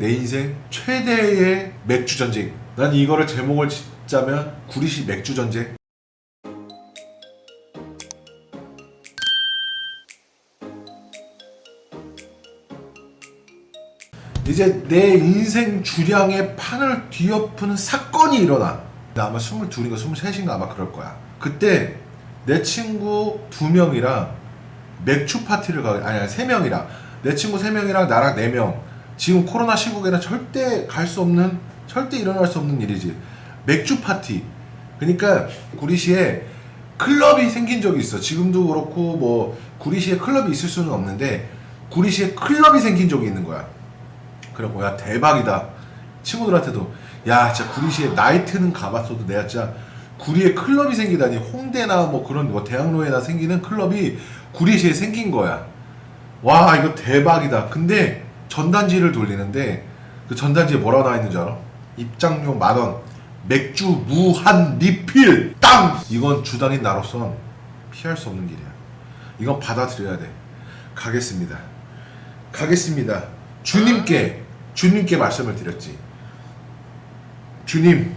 내 인생 최대의 맥주 전쟁. 난 이거를 제목을 짓자면 구리시 맥주 전쟁. 이제 내 인생 주량의 판을 뒤엎는 사건이 일어나. 나 아마 22인가 23인가 아마 그럴 거야. 그때 내 친구 두 명이랑 맥주 파티를 가, 아니, 아니, 세 명이랑, 내 친구 세 명이랑 나랑 네 명. 지금 코로나 시국에는 절대 갈 수 없는, 절대 일어날 수 없는 일이지. 맥주 파티. 그러니까 구리시에 클럽이 생긴 적이 있어. 지금도 그렇고, 뭐, 구리시에 클럽이 있을 수는 없는데, 구리시에 클럽이 생긴 적이 있는 거야. 그래갖고, 야, 대박이다. 친구들한테도, 야, 진짜 구리시에 나이트는 가봤어도 내가 진짜 구리에 클럽이 생기다니 홍대나 뭐 그런 뭐 대학로에나 생기는 클럽이 구리시에 생긴 거야. 와 이거 대박이다. 근데 전단지를 돌리는데 그 전단지에 뭐라고 나와 있는 줄 알아? 입장료 만 원, 맥주 무한 리필 땅. 이건 주당인 나로선 피할 수 없는 길이야. 이건 받아들여야 돼. 가겠습니다. 가겠습니다. 주님께 주님께 말씀을 드렸지. 주님,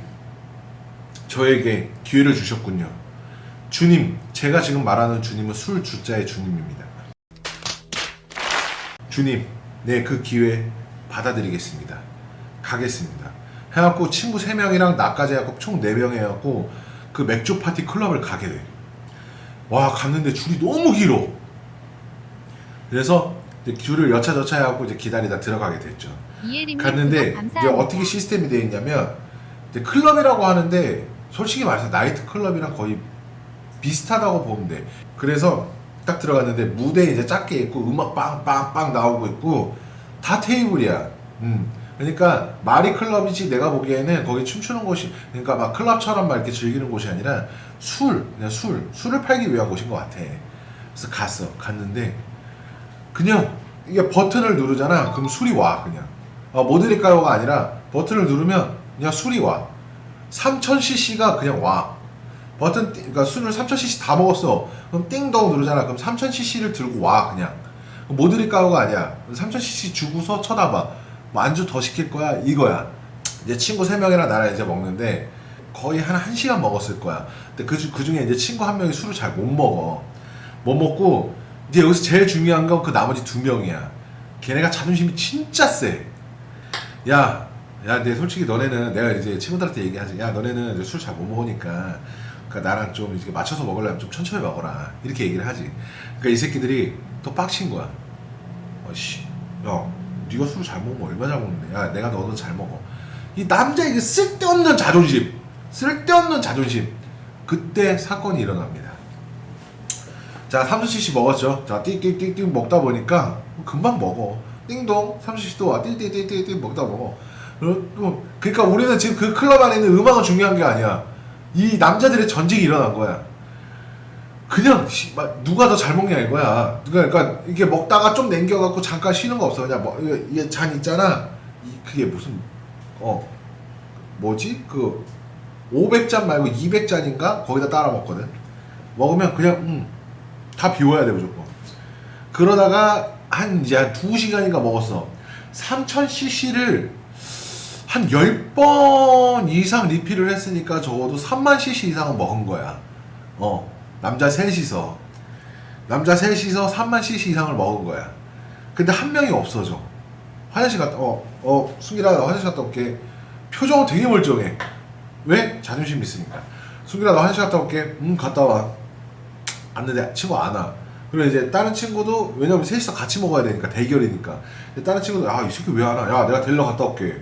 저에게 기회를 주셨군요. 주님, 제가 지금 말하는 주님은 술 주자의 주님입니다. 주님, 네, 그 기회 받아들이겠습니다. 가겠습니다. 해갖고 친구 3명이랑 나까지 해갖고 총 4명 해갖고 그 맥주 파티 클럽을 가게 돼. 와, 갔는데 줄이 너무 길어. 그래서 줄을 여차저차 해갖고 이제 기다리다 들어가게 됐죠. 갔는데 이제. 어떻게 시스템이 되어 있냐면 이제 클럽이라고 하는데 솔직히 말해서 나이트 클럽이랑 거의 비슷하다고 보면 돼. 그래서 딱 들어갔는데 무대 이제 작게 있고 음악 빵빵빵 나오고 있고 다 테이블이야. 음. 그러니까 말이 클럽이지 내가 보기에는 거기 춤추는 곳이 그러니까 막 클럽처럼 막 이렇게 즐기는 곳이 아니라 술 그냥 술 술을 팔기 위한 곳인 것 같아. 그래서 갔어. 갔는데 그냥 이게 버튼을 누르잖아. 그럼 술이 와 그냥. 어, 뭐 드릴까요가 아니라 버튼을 누르면 그냥 술이 와. 3000cc가 그냥 와. 버튼 띵- 그러니까 술을 3000cc 다 먹었어. 그럼 띵동 누르잖아. 그럼 3000cc를 들고 와 그냥. 뭐 드릴까요가 아니야. 3000cc 주고서 쳐다봐. 뭐 안주 더 시킬 거야 이거야. 이제 친구 세 명이랑 나랑 이제 먹는데 거의 한 1시간 먹었을 거야. 근데 그, 주- 그 중에 이제 친구 한 명이 술을 잘 못 먹어. 못 먹고 이제 여기서 제일 중요한 건 그 나머지 두 명이야. 걔네가 자존심이 진짜 세. 야, 야, 내 솔직히 너네는 내가 이제 친구들한테 얘기하지. 야, 너네는 술 잘 못 먹으니까 그러니까 나랑 좀 이렇게 맞춰서 먹으려면 좀 천천히 먹어라. 이렇게 얘기를 하지. 그러니까 이 새끼들이 또 빡친 거야. 어씨, 야, 네가 술 잘 먹으면 얼마 잘 먹는데? 야, 내가 너도 잘 먹어. 이 남자의 그 쓸데없는 자존심, 쓸데없는 자존심. 그때 사건이 일어납니다. 자, 30cc 먹었죠. 자, 띠띠띠띠 먹다 보니까 금방 먹어. 띵동, 30cc 와. 띠띠띠띠띠 먹다 먹어. 그리고 그러니까 우리는 지금 그 클럽 안에 있는 음악은 중요한 게 아니야. 이 남자들의 전쟁이 일어난 거야. 그냥 씨, 막 누가 더 잘 먹냐 이거야. 누가 그러니까 이게 먹다가 좀 남겨갖고 잠깐 쉬는 거 없어. 그냥 뭐 이게- 이게 잔 있잖아. 이 그게 무슨 어 뭐지 그 500잔 말고 200잔인가 거기다 따라 먹거든. 먹으면 그냥 음, 다 비워야 돼 무조건. 그러다가 한 이제 한 2시간인가 먹었어. 3000cc를 한 10번 이상 리필을 했으니까 적어도 3만 cc 이상은 먹은 거야. 어. 남자 셋이서. 남자 셋이서 3만 cc 이상을 먹은 거야. 근데 한 명이 없어져. 화장실 갔다, 어, 어, 승기라, 나 화장실 갔다 올게. 표정은 되게 멀쩡해. 왜? 자존심 있으니까. 승기라, 나 화장실 갔다 올게. 음, 갔다 와. 갔는데 친구 안 와. 그리고 이제 다른 친구도 왜냐면 셋이서 같이 먹어야 되니까 대결이니까. 다른 친구도 아 이 새끼 왜 안 와? 야 내가 데리러 갔다 올게.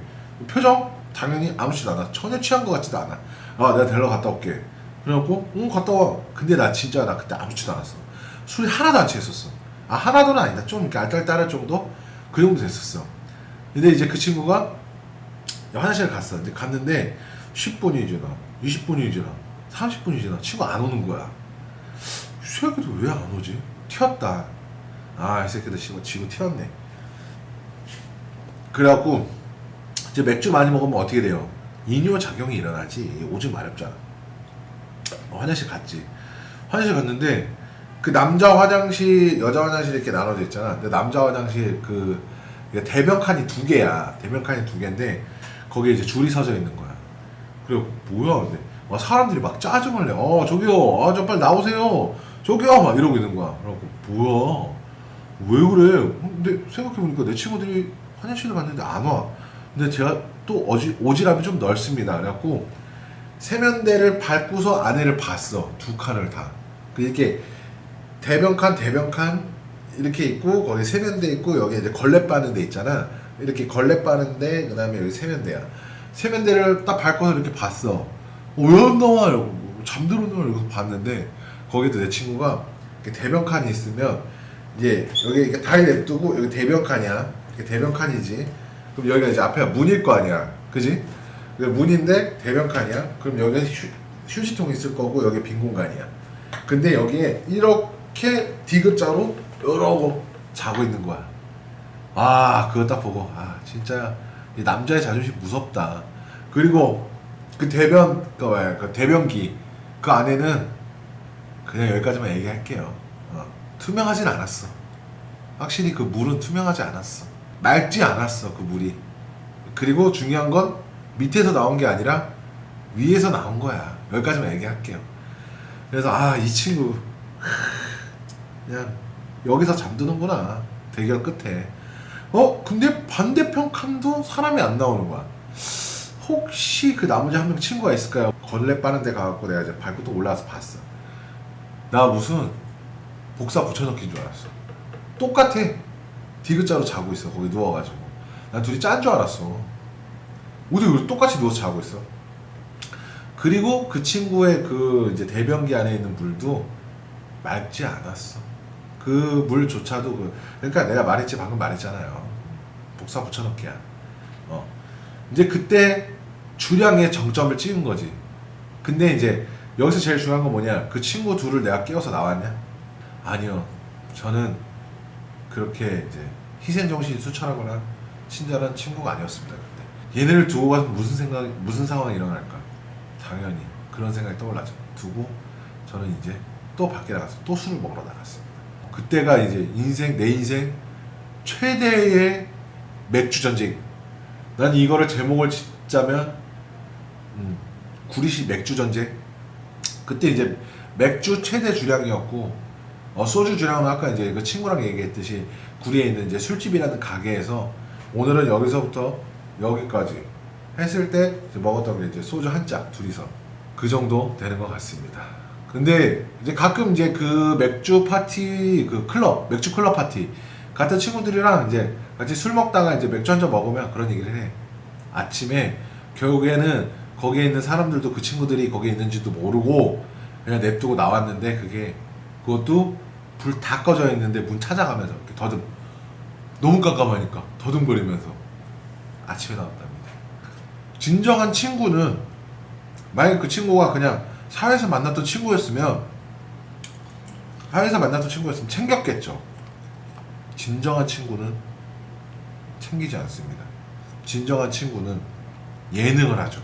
표정 당연히 아무렇지도 않아. 전혀 취한 것 같지도 않아. 아 내가 데리러 갔다 올게. 그래갖고 응 갔다 와. 근데 나 진짜 나 그때 아무렇지도 않았어. 술이 하나도 안 취했었어. 아 하나도는 아니다. 좀 이렇게 알딸딸할 정도 그 정도 됐었어. 근데 이제 그 친구가 화장실 갔어. 근데 갔는데 10분이 지나, 20분이 지나, 30분이 지나 친구 안 오는 거야. 이 새끼도 왜 안 오지? 튀었다. 아, 이 새끼들 지금, 지금 튀었네. 그래갖고, 이제 맥주 많이 먹으면 어떻게 돼요? 이뇨 작용이 일어나지. 오줌 마렵잖아. 어, 화장실 갔지. 화장실 갔는데, 그 남자 화장실, 여자 화장실 이렇게 나눠져 있잖아. 근데 남자 화장실 그 대면 칸이 두 개야. 대면 칸이 두 개인데 거기에 이제 줄이 서져 있는 거야. 그리고 뭐야 근데 와, 사람들이 막 짜증을 내. 어 저기요, 아저 빨리 나오세요. 저기요 막 이러고 있는 거야. 그래갖고 뭐야? 왜 그래? 어, 근데 생각해 보니까 내 친구들이 화장실을 갔는데 안 와. 근데 제가 또 어지, 오지랖이 좀 넓습니다. 그래갖고 세면대를 밟고서 안에를 봤어. 두 칸을 다. 그 이렇게 대변칸, 대변칸 이렇게 있고 거기 세면대 있고 여기 이제 걸레 빠는 데 있잖아. 이렇게 걸레 빠는데 그다음에 여기 세면대야. 세면대를 딱 밟고서 이렇게 봤어. 어, 왜안 나와? 이러고 뭐 잠들었나? 이러고서 봤는데 거기도 내 친구가 대변칸이 있으면 이제 여기 이렇게 다리 냅두고 여기 대변칸이야. 이렇게 대변칸이지. 그럼 여기가 이제 앞에가 문일 거 아니야. 그지? 문인데 대변칸이야. 그럼 여기 휴, 휴지통 있을 거고 여기 빈 공간이야. 근데 여기에 이렇게 디귿자로 이러고 자고 있는 거야. 아 그거 딱 보고 아 진짜 이 남자의 자존심 무섭다. 그리고 그 대변 그, 왜, 그 대변기 그 안에는 그냥 여기까지만 얘기할게요. 어, 투명하진 않았어. 확실히 그 물은 투명하지 않았어. 맑지 않았어 그 물이. 그리고 중요한 건 밑에서 나온 게 아니라 위에서 나온 거야. 여기까지만 얘기할게요. 그래서 아 이 친구 그냥 여기서 잠드는구나 대결 끝에. 어 근데 반대편 칸도 사람이 안 나오는 거야. 혹시 그 나머지 한 명 친구가 있을까요? 걸레 빠는 데 가갖고 내가 이제 또 올라와서 봤어. 나 무슨 복사 붙여넣기인 줄 알았어. 똑같아. 디귿자로 자고 있어. 거기 누워가지고. 난 둘이 짠 줄 알았어. 왜 똑같이 누워서 자고 있어? 그리고 그 친구의 그 이제 대변기 안에 있는 물도 맑지 않았어. 그 물조차도 그 그러니까 내가 말했지 방금 말했잖아요. 복사 붙여넣기야. 어. 이제 그때 주량의 정점을 찍은 거지. 근데 이제 여기서 제일 중요한 건 뭐냐? 그 친구 둘을 내가 깨워서 나왔냐? 아니요. 저는 그렇게 이제 희생 정신이 수천하거나 친절한 친구가 아니었습니다. 그때 얘네를 두고 가서 무슨 생각, 무슨 상황이 일어날까? 당연히 그런 생각이 떠올라죠. 두고 저는 이제 또 밖에 나가서 또 술을 먹으러 나갔습니다. 그때가 이제 인생 내 인생 최대의 맥주 전쟁. 난 이거를 제목을 짓자면 음, 구리시 맥주 전쟁. 그때 이제 맥주 최대 주량이었고 어, 소주 주량은 아까 이제 그 친구랑 얘기했듯이 구리에 있는 이제 술집이라는 가게에서 오늘은 여기서부터 여기까지 했을 때 먹었던 게 이제 소주 한 짝 둘이서 그 정도 되는 것 같습니다. 근데 이제 가끔 이제 그 맥주 파티 그 클럽 맥주 클럽 파티 같은 친구들이랑 이제 같이 술 먹다가 이제 맥주 한 잔 먹으면 그런 얘기를 해. 아침에 결국에는 거기에 있는 사람들도 그 친구들이 거기에 있는지도 모르고 그냥 냅두고 나왔는데 그게 그것도 불 다 꺼져 있는데 문 찾아가면서 이렇게 더듬 너무 깜깜하니까 더듬거리면서 아침에 나왔답니다. 진정한 친구는 만약 그 친구가 그냥 사회에서 만났던 친구였으면 사회에서 만났던 친구였으면 챙겼겠죠. 진정한 친구는 챙기지 않습니다. 진정한 친구는 예능을 하죠.